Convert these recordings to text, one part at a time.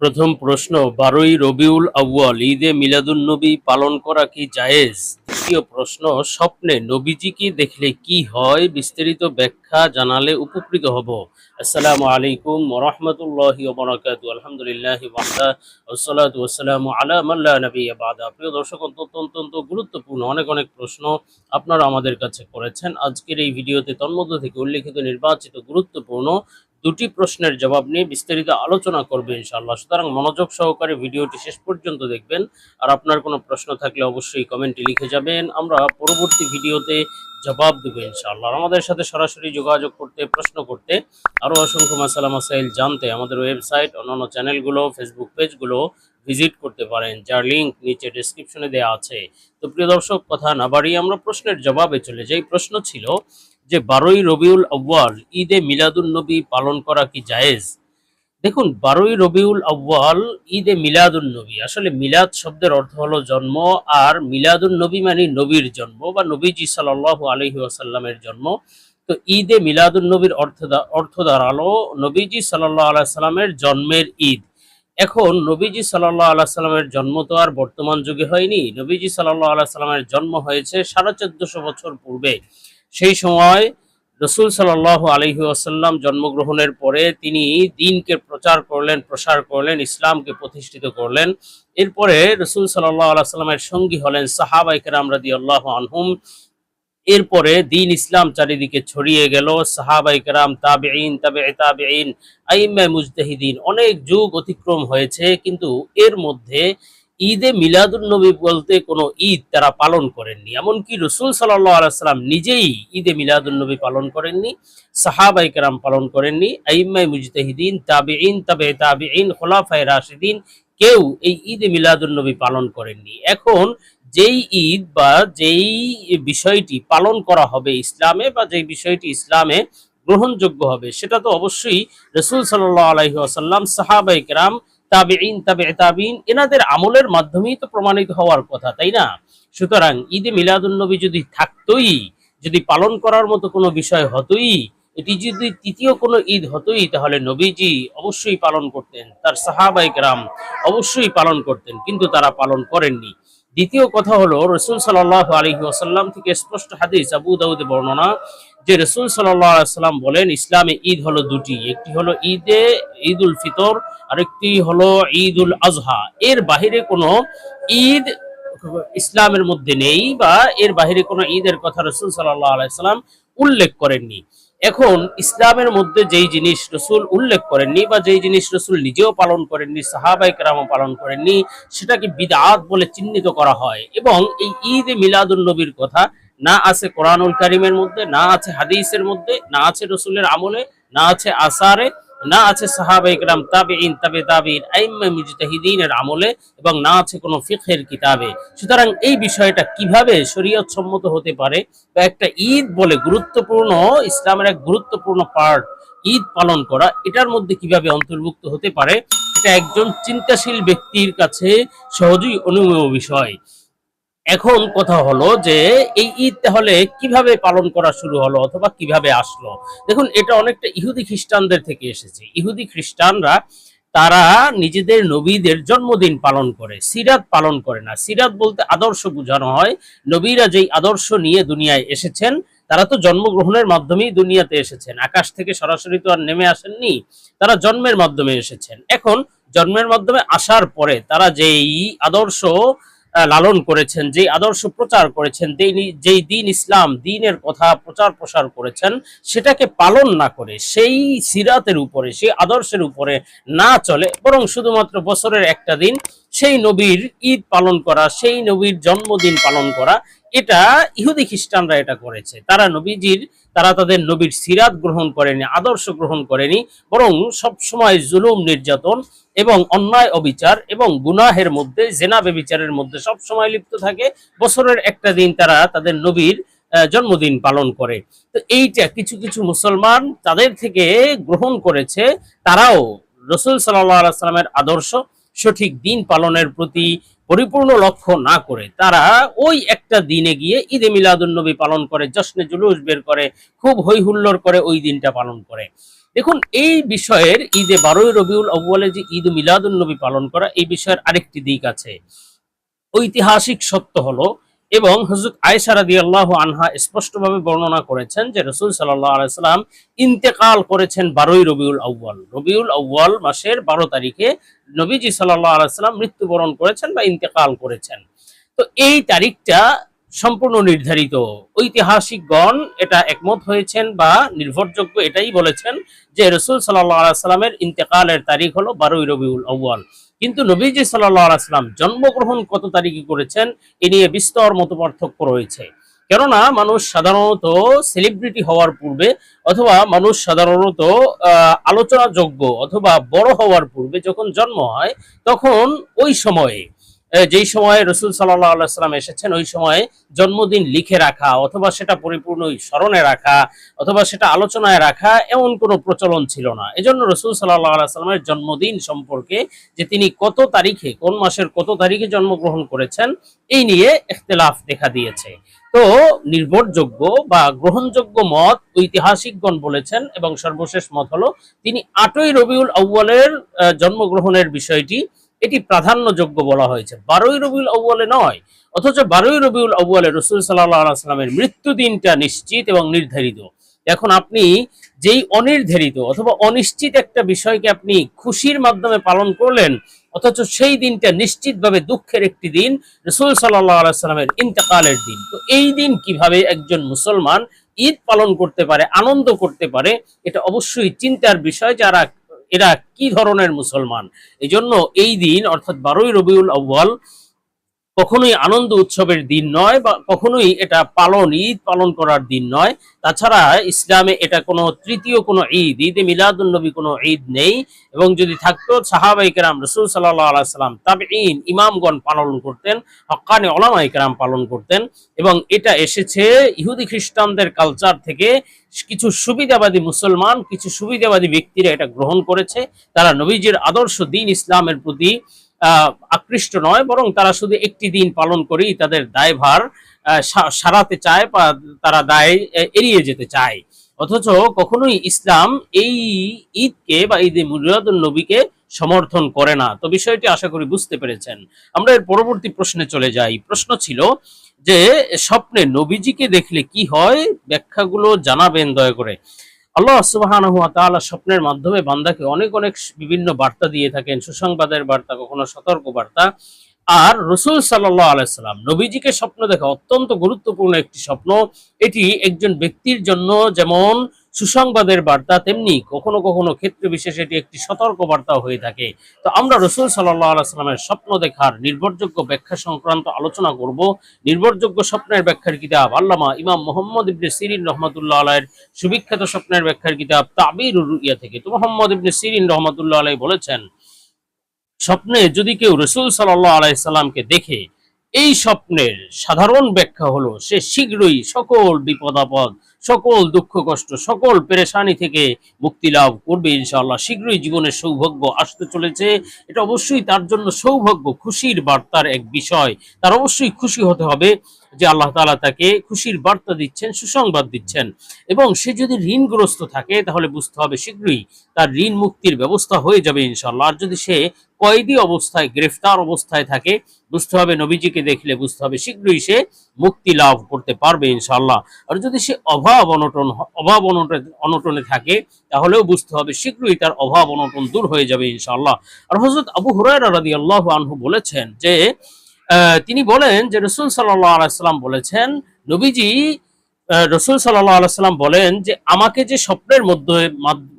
প্রথম প্রশ্ন, বারোই রবিউল আউয়াল, ঈদে মিলাদুন্নবী পালন করা কি জায়েজ? দ্বিতীয় প্রশ্ন, স্বপ্নে নবীজিকে দেখলে কি হয়? বিস্তারিত ব্যাখ্যা জানালে উপকৃত হব। আসসালামু আলাইকুম ওরহমতুল্লাহি ওবরাকাতু। আলহামদুলিল্লাহ ওয়াহদা ওয়াসসালাতু ওয়াসসালামু আলা মান লা নাবিয়্যা বাদা। প্রিয় দর্শক অত্যন্ত গুরুত্বপূর্ণ অনেক অনেক প্রশ্ন আপনারা আমাদের কাছে করেছেন। আজকের এই ভিডিওতে তন্মধ্য থেকে উল্লেখিত নির্বাচিত গুরুত্বপূর্ণ দুটি প্রশ্নের জবাব নিয়ে বিস্তারিত আলোচনা করবে ইনশাআল্লাহ। সুতরাং মনোযোগ সহকারে ভিডিওটি শেষ পর্যন্ত দেখবেন। আর আপনার কোনো প্রশ্ন থাকলে অবশ্যই কমেন্টে লিখে যাবেন। আমরা পরবর্তী ভিডিওতে জবাব দেবো ইনশাআল্লাহ। আমাদের সাথে সরাসরি যোগাযোগ করতে, প্রশ্ন করতে আরও অসংখ্য মাসালা মাসাইল জানতে আমাদের ওয়েবসাইট, অন্যান্য চ্যানেলগুলো, ফেসবুক পেজগুলো ভিজিট করতে পারেন, যার লিঙ্ক নিচে ডেসক্রিপশনে দেওয়া আছে। তো প্রিয় দর্শক, কথা না বাড়িয়ে আমরা প্রশ্নের জবাবে চলে যাই। প্রশ্ন ছিল যে বারোই রবিউল আউ্য়াল ঈদে মিলাদুন নবী পালন করা কি জায়েজ? দেখুন, বারোই রবিউল আউ্য়াল ঈদে মিলাদুন নবী। আসলে মিলাদ শব্দের অর্থ হলো জন্ম, আর মিলাদুন নবী মানে নবীর জন্ম বা নবীজি সাল্লাল্লাহু আলাইহি ওয়াসাল্লামের জন্ম। তো ঈদে মিলাদুন নবীর অর্থ অর্থ দাঁড়াল নবীজি সাল্লাল্লাহু আলাইহি সাল্লামের জন্মের ঈদ। এখন নবীজি সাল্লাল্লাহু আলাইহি সাল্লামের জন্ম তো আর বর্তমান যুগে হয়নি। নবীজি সাল্লাল্লাহু আলাইহি সাল্লামের জন্ম হয়েছে সাড়ে চোদ্দশো বছর পূর্বে। সেই সময় রসুল সাল্লাহ আলহি আসাল্লাম জন্মগ্রহণের পরে তিনি দিনকে প্রচার করলেন, প্রসার করলেন, ইসলামকে প্রতিষ্ঠিত করলেন। এরপরে রসুল সাল্লাহ আলাইসাল্লামের সঙ্গী হলেন সাহাবাইকেরাম রাদি আল্লাহ আনহুম। এরপরে দিন ইসলাম চারিদিকে ছড়িয়ে গেল সাহাবাইকেরাম তাবেইন তাবে তাবেইন আইম্মা মুজতাহিদিন, অনেক যুগ অতিক্রম হয়েছে, কিন্তু এর মধ্যে ঈদে মিলাদুন নবী বলতে কোনো ঈদ তারা পালন করেননি। এমনকি রসুল সাল্লাহ আলাইসাল্লাম নিজেই ঈদে মিলাদুন নবী পালন করেননি সাহাবাই কেরাম পালন করেননি আইম্মাই মুজতাহিদিন তাবেইন তাবে তাবেইন খোলাফায় রাশিদিন কেউ এই ঈদে মিলাদুন নবী পালন করেননি। এখন যেই ঈদ বা যেই বিষয়টি পালন করা হবে ইসলামে বা যেই বিষয়টি ইসলামে গ্রহণযোগ্য হবে, সেটা তো অবশ্যই রসুল সাল্লাহ আলাইহি আসাল্লাম সাহাবাই কেরাম তাবেইন তাবে তাবিন এনাদের আমলের মাধ্যমেই তো প্রমাণিত হওয়ার কথা, তাই না? সুতরাং ঈদে মিলাদুন্নবী যদি থাকতোই, যদি পালন করার মতো কোনো বিষয় হতোই, এটি যদি তৃতীয় কোনো ঈদ হতোই, তাহলে নবীজি অবশ্যই পালন করতেন, তার সাহাবাইকরাম অবশ্যই পালন করতেন, কিন্তু তারা পালন করেননি। দ্বিতীয় কথা হলো, রসুল সাল্লাহ আলহি আসাল্লাম থেকে স্পষ্ট হাদিস আবু দাউদে বর্ণনা যে রসুল সাল্লাহ বলেন, ইসলামে ঈদ হলো দুটি, একটি হলো ঈদে ঈদ উল ফিতর, আরেকটি হলো ঈদ উল আজহা। এর বাহিরে কোনো ঈদ ইসলামের মধ্যে নেই বা এর বাহিরে কোনো ঈদের কথা রসুল সাল্লাহ আলাইসাল্লাম উল্লেখ করেননি। এখন ইসলামের মধ্যে যেই জিনিস রসুল উল্লেখ করেননি বা যেই জিনিস রসুল নিজেও পালন করেননি, সাহাবাই কেরামও পালন করেননি, সেটাকে বিদাত বলে চিহ্নিত করা হয়। এবং এই ঈদ মিলাদুল নবীর কথা না আছে কোরআনুল কারিমের মধ্যে, না আছে হাদিসের মধ্যে, না আছে রসুলের আমলে, না আছে আসারে না আছে সাহাবা ইকরাম তাবেইন তাবে তাবিন আইম্মা মুজতাহিদিনের আমলে এবং না আছে কোনো ফিকহের কিতাবে। সুতরাং এই বিষয়টা কীভাবে শরীয়ত সম্মত হতে পারে বা একটা ঈদ বলে গুরুত্বপূর্ণ, ইসলামের এক গুরুত্বপূর্ণ পার্ট ঈদ পালন করা, এটার মধ্যে কীভাবে অন্তর্ভুক্ত হতে পারে, এটা একজন চিন্তাশীল ব্যক্তির কাছে সহজেই অনুমেয় বিষয়। এখন কথা হলো যে এই ঈদ তাহলে কীভাবে পালন করা শুরু হলো অথবা কীভাবে আসলো? দেখুন, এটা অনেকটা ইহুদি খ্রিস্টানদের থেকে এসেছে। ইহুদি খ্রিস্টানরা, তারা নিজেদের নবীদের জন্মদিন পালন করে, সিরাত পালন করে না। সিরাত বলতে আদর্শ বোঝানো হয়। নবীরা যেই আদর্শ নিয়ে দুনিয়ায় এসেছেন, তারা তো জন্মগ্রহণের মাধ্যমেই দুনিয়াতে এসেছেন। আকাশ থেকে সরাসরি তো আর নেমে আসেননি, তারা জন্মের মাধ্যমে এসেছেন। এখন জন্মের মাধ্যমে আসার পরে তারা যেই আদর্শ লালন করেছেন, যে আদর্শ প্রচার করেছেন যেই- দিন ইসলাম দিনের কথা প্রচার প্রসার করেছেন, সেটাকে পালন না করে, সেই সিরাতের উপরে, সেই আদর্শের উপরে না চলে, বরং শুধুমাত্র বছরের একটা দিন, সেই নবীর ঈদ পালন করা, সেই নবীর জন্মদিন পালন করা এটা ইহুদি খ্রিস্টানরা এটা করেছে। তারা নবীজির, তারা তাদের নবীর সিরাত গ্রহণ করেনি, আদর্শ গ্রহণ করেনি, বরং সব সময় জুলুম, নির্যাতন এবং অন্যায় অবিচার এবং গুনাহের মধ্যে, জেনা বেবিচারের মধ্যে সব সময় লিপ্ত থাকে। বছরের একটা দিন তারা তাদের নবীর জন্মদিন পালন করে। তো এইটা কিছু কিছু মুসলমান তাদের থেকে গ্রহণ করেছে। তারাও রসুল সাল্লাহ সাল্লামের আদর্শ সঠিক দিন পালনের প্রতি পরিপূর্ণ লক্ষ্য না করে তারা ওই একটা দিনে গিয়ে ঈদে মিলাদুন্নবী পালন করে, জশ্নে জুলুস বের করে, খুব হই হুল্লোড় করে ওই দিনটা পালন করে। দেখুন, এই বিষয়ের ঈদে বারোই রবিউল আউ্বালে যে ঈদ মিলাদুল নবী পালন করা, এই বিষয়ের আরেকটি দিক আছে। ঐতিহাসিক সত্য হলো এবং হজরত আয়সা রাদি আল্লাহ আনহা স্পষ্টভাবে বর্ণনা করেছেন যে রসুল সাল্লাহ আলাইসাল্লাম ইন্তেকাল করেছেন বারোই রবিউল আউ্বাল রবিউল আউ্বাল মাসের বারো তারিখে নবীজি সাল্লাহ আলাইসাল্লাম মৃত্যুবরণ করেছেন বা ইন্তেকাল করেছেন। তো এই তারিখটা সম্পূর্ণ নির্ধারিত। ঐতিহাসিকগণ এটা একমত হয়েছেন বা নির্ভরযোগ্য এটাই বলেছেন যে রসুল সাল্লাহ সাল্লামের ইন্তেকালের তারিখ হলো বারোই রবিউল আউ্বাল কিন্তু নবীজি সাল্লাহ আলাইসাল্লাম জন্মগ্রহণ কত তারিখে করেছেন এ নিয়ে বিস্তর মত পার্থক্য রয়েছে। কেননা মানুষ সাধারণত সেলিব্রিটি হওয়ার পূর্বে অথবা মানুষ সাধারণত আলোচনাযোগ্য অথবা বড় হওয়ার পূর্বে যখন জন্ম হয়, তখন ওই সময়ে যেই সময়ে রসুল সাল্লাহ আলাইসাল্লাম এসেছেন, ওই সময়ে জন্মদিন লিখে রাখা, অথবা সেটা পরিপূর্ণ স্মরণে রাখা, অথবা সেটা আলোচনায় রাখা, এমন কোনো প্রচলন ছিল না। এজন্য রসুল সাল্লাহ আলাইসাল্লামের জন্মদিন সম্পর্কে যে তিনি কত তারিখে, কোন মাসের কত তারিখে জন্মগ্রহণ করেছেন, এই নিয়ে ইখতিলাফ দেখা দিয়েছে। তো নির্ভরযোগ্য বা গ্রহণযোগ্য মত ঐতিহাসিকগণ বলেছেন, এবং সর্বশেষ মত হলো, তিনি আটই রবিউল আউ্বালের জন্মগ্রহণের বিষয়টি এটি প্রাধান্যযোগ্য বলা হয়েছে। বারোই রবিউল আউ্বালে নয়, অথচ বারোই রবিউল আউ্বালে রসুল সাল্লাহ আলাইস্লামের মৃত্যু দিনটা নিশ্চিত এবং নির্ধারিত। এখন আপনি যেই অনির্ধারিত অথবা অনিশ্চিত একটা বিষয়কে আপনি খুশির মাধ্যমে পালন করলেন, অথচ সেই দিনটা নিশ্চিতভাবে দুঃখের একটি দিন, রসুল সাল্লাহ আলাইস্লামের ইন্তেকালের দিন। তো এই দিন কীভাবে একজন মুসলমান ঈদ পালন করতে পারে, আনন্দ করতে পারে, এটা অবশ্যই চিন্তার বিষয় যারা এরা কি ধরনের মুসলমান? এই জন্য এই দিন অর্থাৎ বারোই রবিউল আউ্বাল কখনোই আনন্দ উৎসবের দিন নয় বা কখনোই এটা পালন, ঈদ পালন করার দিন নয়। তাছাড়া ইসলামে এটা কোনো তৃতীয় কোনো ঈদ, ঈদে মিলাদুল নবী কোনো ঈদ নেই। এবং যদি থাকতো, সাহাবাই কেরাম রসুল সাল্লাহ আলাইসাল্লাম তবে ঈদ ইমামগণ পালন করতেন হকানি ওলামাই কেরাম পালন করতেন। এবং এটা এসেছে ইহুদি খ্রিস্টানদের কালচার থেকে। কিছু সুবিধাবাদী মুসলমান, কিছু সুবিধাবাদী ব্যক্তিরা এটা গ্রহণ করেছে। তারা নবীজির আদর্শ দিন ইসলামের প্রতি আকৃষ্ট নয়, বরং তারা শুধু একটি দিন পালন করেই তাদের দায়ভার সারাতে চায় বা তারা দায় এড়িয়ে যেতে চায়। অথচ কখনোই ইসলাম এই ঈদকে বা ঈদে মুরাদুল নবীকে সমর্থন করে না। তো বিষয়টি আশা করি বুঝতে পেরেছেন। আমরা এর পরবর্তী প্রশ্নে চলে যাই। প্রশ্ন ছিল যে, স্বপ্নে নবীজিকে দেখলে কি হয়? ব্যাখ্যাগুলো জানাবেন দয়া করে। আল্লাহ সুবাহান তালা স্বপ্নের মাধ্যমে বান্দাকে অনেক অনেক বিভিন্ন বার্তা দিয়ে থাকেন, সুসংবাদের বার্তা, কখনো সতর্ক বার্তা। আর রসুল সাল্লাহ আলাইসাল্লাম নবীজিকে স্বপ্ন দেখা অত্যন্ত গুরুত্বপূর্ণ একটি স্বপ্ন। এটি একজন ব্যক্তির জন্য যেমন সুসংবাদের বার্তা তেমনি কখনো কখনো ক্ষেত্র বিশেষে এটি একটি সতর্ক বার্তা হয়ে থাকে। তো আমরা রসুল সাল্লাহ স্বপ্ন দেখার নির্ভরযোগ্য ব্যাখ্যা সংক্রান্ত আলোচনা করব। নির্ভরযোগ্য স্বপ্নের ব্যাখ্যার কিতাব আল্লামা ইমাম মোহাম্মদ ইবনে সিরিন রহমতুল্লাহ আলাইয়ের সুবিখ্যাত স্বপ্নের ব্যাখ্যার কিতাব তাবির ইয়া থেকে। তো মোহাম্মদ ইবনে সিরিন রহমতুল্লাহ আলাই বলেছেন, স্বপ্নে যদি কেউ রসুল সাল্লাহ আলাইসাল্লামকে দেখে এই স্বপ্নের সাধারণ ব্যাখ্যা হলো, সে শীঘ্রই সকল বিপদ আপদ, সকল দুঃখ কষ্ট, সকল পেরেশানি থেকে মুক্তি লাভ করবে ইনশাআল্লাহ। শীঘ্রই জীবনের সৌভাগ্য আসতে চলেছে। এটা অবশ্যই তার জন্য সৌভাগ্য, খুশির বার্তার এক বিষয়। তার অবশ্যই খুশি হতে হবে যে আল্লাহ তাআলা তাকে খুশির বার্তা দিচ্ছেন, সুসংবাদ দিচ্ছেন। এবং সে যদি ঋণগ্রস্ত থাকে, তাহলে বুঝতে হবে শীঘ্রই তার ঋণ মুক্তির ব্যবস্থা হয়ে যাবে ইনশাল্লাহ আর যদি সে কয়েদি অবস্থায়, গ্রেফতার অবস্থায় থাকে। বুঝতে হবে, নবীজিকে দেখলে বুঝতে হবে, শীঘ্রই সে মুক্তি লাভ করতে পারবে ইনশাল্লাহ আর যদি সে অভাব অনটন অভাব অনটন থাকে, তাহলেও বুঝতে হবে, শীঘ্রই তার অভাব অনটন দূর হয়ে যাবে ইনশাল্লাহ আর হজরত আবু হুরায়রা রাদিয়াল্লাহু আনহু বলেছেন যে তিনি বলেন যে, রসুল সাল্লাহ আলাইসাল্লাম বলেছেন, নবীজি রসুল সাল্লাহ আলাইসাল্লাম বলেন যে, আমাকে যে স্বপ্নের মধ্যে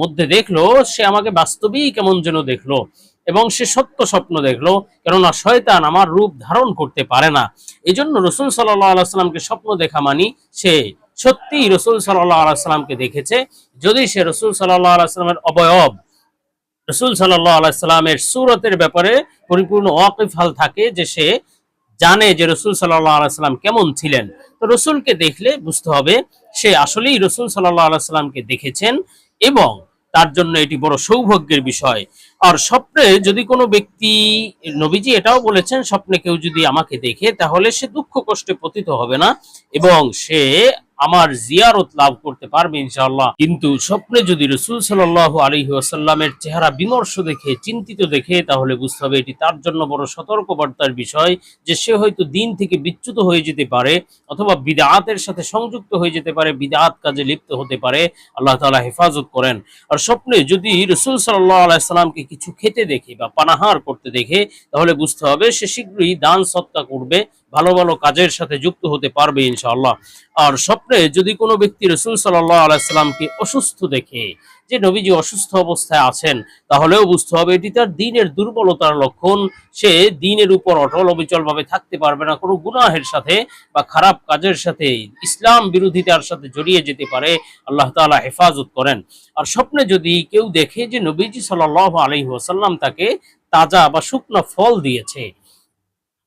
মধ্যে দেখল, সে আমাকে বাস্তবেই কেমন যেন দেখল এবং সে সত্য স্বপ্ন দেখল, কেননা শয়তান আমার রূপ ধারণ করতে পারে না। এই জন্য রসুল সাল্লাহ আলাইসাল্লামকে স্বপ্ন দেখা মানি, সে সত্যি রসুল সাল্লাহ আলাইসাল্লামকে দেখেছে। যদি সে রসুল সাল্লাহ আলাইসাল্লামের অবয়ব, রসুল সাল্লাহ আলাইসাল্লামের সুরতের ব্যাপারে পরিপূর্ণ ওয়াকিফ হাল থাকে যে সে জানে যে রসুল সাল্লাহ সাল্লাম কেমন ছিলেন। তো রসুলকে দেখলে বুঝতে হবে সে আসলেই রসুল সাল্লাহ আলাইসাল্লামকে দেখেছেন এবং তার জন্য এটি বড় সৌভাগ্যের বিষয়। আর স্বপ্নে যদি কোনো ব্যক্তি, নবীজি এটাও বলেছেন, স্বপ্নে কেউ যদি আমাকে দেখে তাহলে সে দুঃখ কষ্টে পতিত হবে না এবং সে আমার জিয়ারত লাভ করতে পারবে ইনশাআল্লাহ। কিন্তু স্বপ্নে যদি রসুল সাল্লাহ আলহি আসাল্লামের চেহারা বিমর্ষ দেখে, চিন্তিত দেখে, তাহলে বুঝতে হবে এটি তার জন্য বড় সতর্কবার্তার বিষয় যে সে হয়তো দিন থেকে বিচ্যুত হয়ে যেতে পারে অথবা বিদাতের সাথে সংযুক্ত হয়ে যেতে পারে বিদাত কাজে লিপ্ত হতে পারে। আল্লাহ তাআলা হেফাজত করেন। আর স্বপ্নে যদি রসুল সাল্লাহ আলাইসাল্লামকে কিছু খেতে দেখে বা পানাহার করতে দেখে, তাহলে বুঝতে হবে সে শীঘ্রই দান সত্তা করবে। ভালো ভালো কাজের সাথে যুক্ত হতে পারবে ইনশাআল্লাহ। আর স্বপ্নে যদি কোনো ব্যক্তি রসুল সাল্লাহ আলাইসাল্লামকে অসুস্থ দেখে, যে নবীজি অসুস্থ অবস্থায় আছেন, তাহলেও বুঝতে হবে এটি তার দিনের দুর্বলতার লক্ষণ। সে দিনের উপর অটল অবিচল ভাবে থাকতে পারবে না, কোনো গুনাহের সাথে বা খারাপ কাজের সাথে, ইসলাম বিরোধিতার সাথে জড়িয়ে যেতে পারে, আল্লাহ তাআলা হেফাজত করেন। আর স্বপ্নে যদি কেউ দেখে যে নবীজি সাল্লাহ আলহি ওসাল্লাম তাকে তাজা বা শুকনো ফল দিয়েছে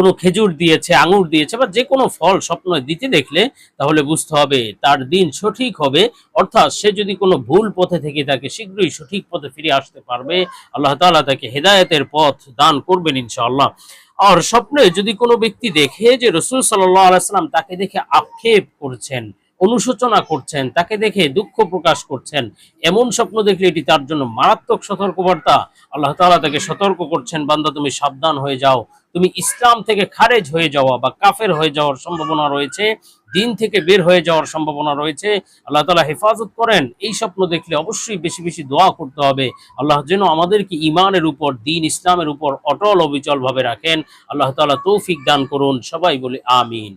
কোনো খেজুর দিয়েছে, আঙুর দিয়েছে বা যে কোনো ফল স্বপ্ন দিতে দেখলে তাহলে বুঝতে হবে তার দিন সঠিক হবে। অর্থাৎ সে যদি কোনো ভুল পথে থেকে থাকে, শীঘ্রই সঠিক পথে ফিরে আসতে পারবে। আল্লাহ তালা তাকে হেদায়তের পথ দান করবেন ইনশাআল্লাহ। আর স্বপ্নে যদি কোনো ব্যক্তি দেখে যে রসুল সাল্লাহ আলাইসাল্লাম তাকে দেখে আক্ষেপ করছেন অনুশোচনা করছেন, তাকে দেখে দুঃখ প্রকাশ করছেন। এমন স্বপ্ন দেখলে এটি তার জন্য মারাত্মক সতর্কবার্তা। আল্লাহ তালা তাকে সতর্ক করছেন, বান্দা তুমি সাবধান হয়ে যাও। তুমি ইসলাম থেকে খারেজ হয়ে যাওয়া বা কাফের হয়ে যাওয়ার সম্ভাবনা রয়েছে, দিন থেকে বের হয়ে যাওয়ার সম্ভাবনা রয়েছে। আল্লাহ তালা হেফাজত করেন, এই স্বপ্ন দেখলে অবশ্যই বেশি বেশি দোয়া করতে হবে। আল্লাহ যেন আমাদেরকে ইমানের উপর, দিন ইসলামের উপর অটল অবিচল ভাবে রাখেন। আল্লাহ তালা তৌফিক দান করুন, সবাই বলে আমিন।